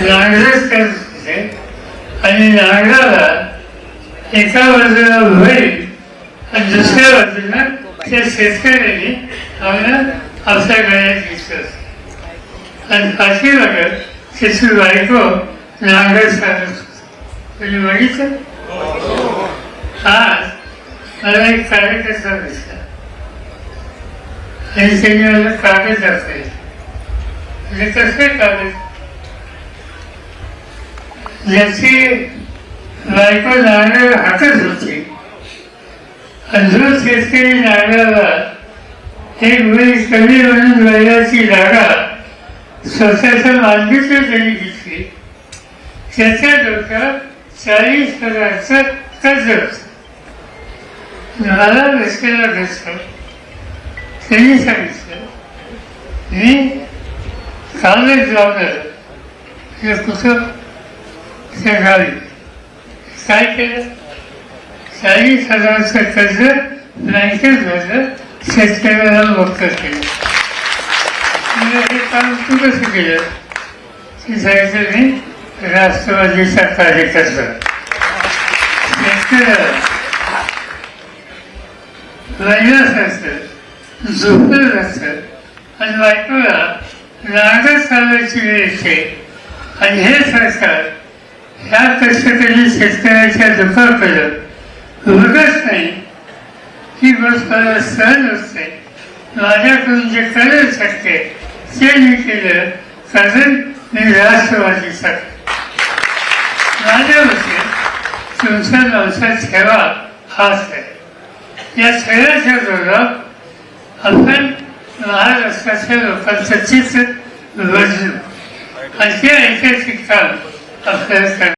नांगरच करत होते आणि नांगराला एका बाजूला होईल आणि दुसऱ्या बाजूला त्या शेतकऱ्यांनी आम्हाला आपल्या गळ्यात घेतलं आणि पाचवी लागत त्याची बायको नांगर चालत होती तुम्ही बघितलं आज मला एक कार्यकर्ता दिसला आणि त्यांनी मला कागद दाखवले म्हणजे कसले कागद ज्याची बायको नारळ हाकत होती. आणि शेतकरी नारळाला एक वेळी कमी म्हणून वयाची जागा स्वतःच्या मालकीचं त्यांनी घेतली. त्याच्या डोक्यात चाळीस हजारचं कर्ज होत. मला रस्त्याला घसलं त्यांनी सांगितलं मी कालच जाऊन हे कुठं त्या गावी काय केलं? चाळीस हजाराचं कर्ज बँकेत भरलं शेतकऱ्याला मुक्त म्हणजे केलं. हे काम तू कसं केलं? ते सांगितलं मी राष्ट्रवादीचा कार्यकर्ता शेतकऱ्याला. वैलास असतं झोपलं असतं आणि बायकोला रागच चालवायची वेळ येते. आणि हे सरकार ह्या कष्टकरी शेतकऱ्याच्या दुखापलं. होतच नाही. ही गोष्ट सहज असते माझ्याकडून जे करू शकते ते मी केलं कारण मी राष्ट्रवादीचा माझ्या मते तुमचा माणसात ठेवा हाच आहे. या सगळ्याच्या जोरात आपण महाराष्ट्राच्या लोकांचं चित्र बदलू. आणि ते ऐतिहासिक काम आपल्याला